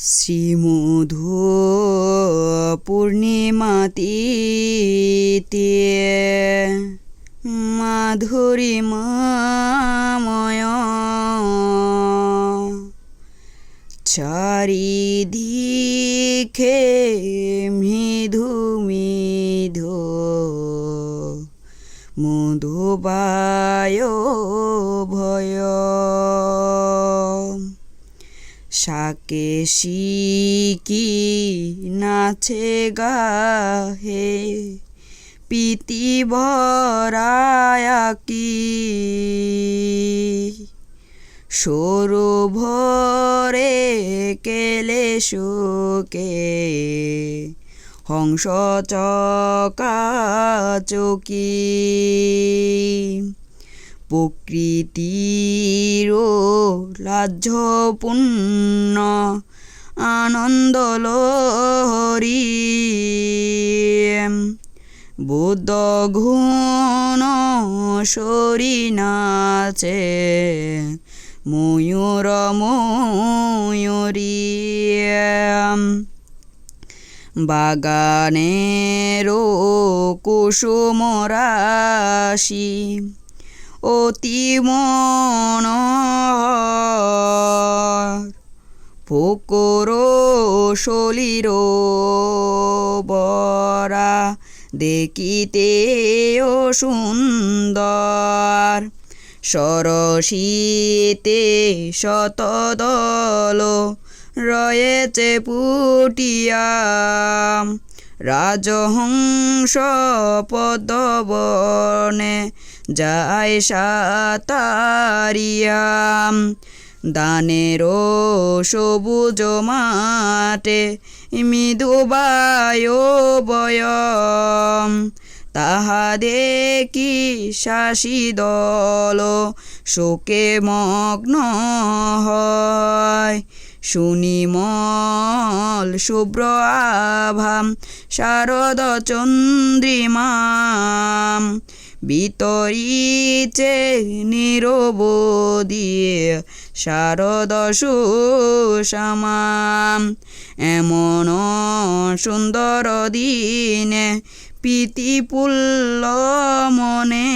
শ্রীমধু পূর্ণিমাতীতে মাধুরীমাময় চারিদিকে মৃদু মৃদু মধুবায় ভয় শাকে শিকি নাচে গাহে। পিতি ভরায়াকি সরু ভরে কেলে সুকে হংস চকাচকি প্রকৃতির লাহ্যপূর্ণ আনন্দ লহরী বুদ্ধ ঘুণ সরি নাচে ময়ূর ময়ূরী। বাগানেরও কুসুম রাশি অতি মনোহর। পুকুর সলির বরা দেখিতেও সুন্দর। সরসীতে শতদল রয়েছে পুটিয়া। রাজহংস পদবনে যায় সাতারিয়াম দানেরও সবুজ মাটে মৃদু বায়ু বয়ম। তাহা দেখি শাসি দল? শোকে মগ্ন হয়। সুনিমল শুভ্র আভাম, শারদ চন্দ্রিমাম। বিতরিছে নিরবদিয়ে শারদ সুষমাম। এমন সুন্দর দিনে প্রীতিপুল্ল মনে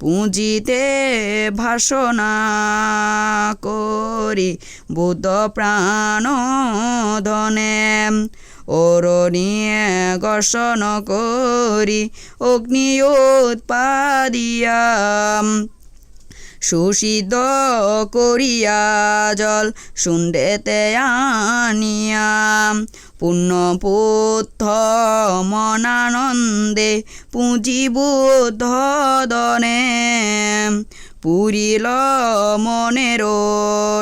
পুঁজিতে ভাষণা করি বুদ্ধ প্রাণ ধনে অরণিয়ে ঘর্ষণ করি, অগ্নি উৎপাদিয়া সুসিদ্ধ করিয়া জল শুন্ডেতে আনিয়া পুণ্যপুত্থ মনানন্দে পুঁজি বুদ্ধ দনে। পুরিল মনের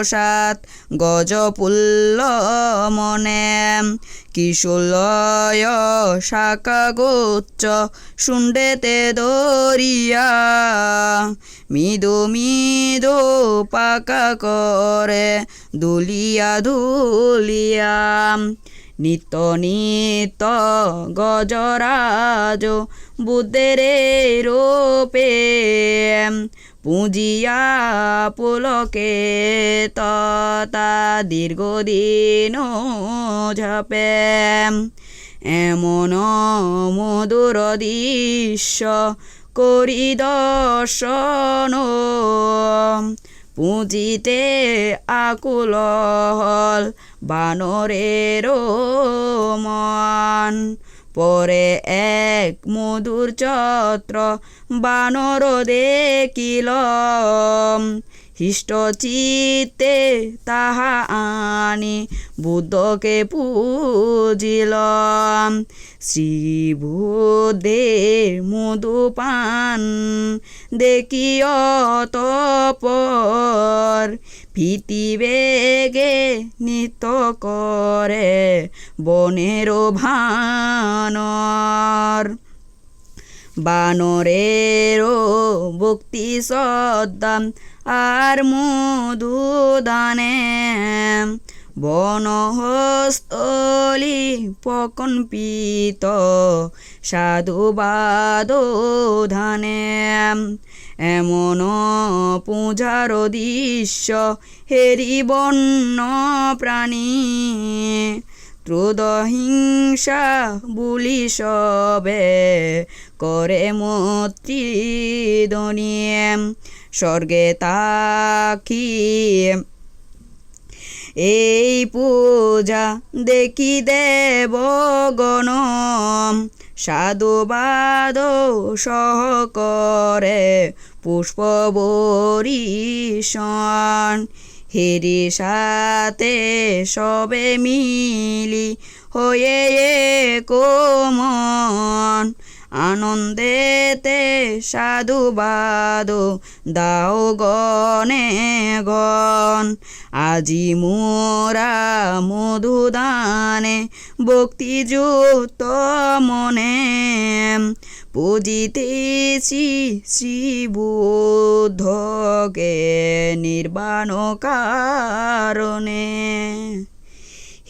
সাত গজপুল্ল মনে। কিশোলয় শাখা গোচ্চ শুন্ডেতে দরিয়া? মৃদু মৃদু পাকা করে দুলিয়া দুলিয়া। নিত নিত গজরাজ বুদ্ধের রূপে। পুঁজিয়া পুলকে ততা দীর্ঘদিন ঝাপে। এমন মধুর দৃশ্য করি দর্শন। পুঁজিতে আকুল হল বানরের পরে এক মধুর চত্র বানর দেখিল হৃষ্টচিত্তে তাহা আনি, বুদ্ধকে পুজিল শ্রীবুদ্ধের মধুপান দেখি অতপর ভীতি বেগে নিত করে বনের ভানর। বানরেরও ভক্তি সদ্দাম আর মধুদানে বনহস্থলি প্রকম্পিত সাধুবাদ ধানে। এমন পূজার দৃশ্য হেরি বন্য প্রাণী। ত্রুদহিংসা বুলি সবে করে মৈত্রী দনিয়ে স্বর্গে তাকি এই পূজা দেখি দেব গণ সাধুবাদ সহ করে পুষ্প বরিশন হেরি সাথে সবে মিলি হয়ে কোমন। আনন্দেতে সাধুবাদ দাও গনে গণ আজি মোরা মধুদানে ভক্তিযুক্ত মনে পূজিতেছি শ্রী বুদ্ধকে নির্বাণ কারণে।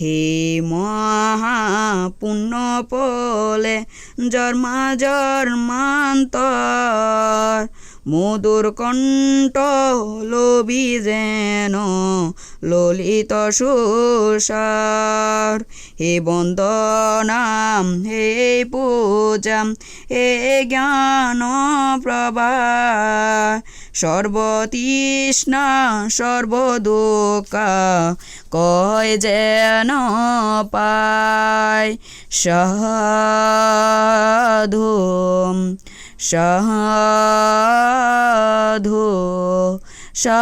হে মহাপুণ্য পলে জন্মা জন্মান্তর মধুর কণ্ঠ লোবি যেন ললিত সুসার। হে বন্দনাম, হে পূজাম হে জ্ঞান প্রভা সর্বতৃষ্ণা, সর্বদুঃখা, কয় যেন পায় সাধু সাধু। সাধু।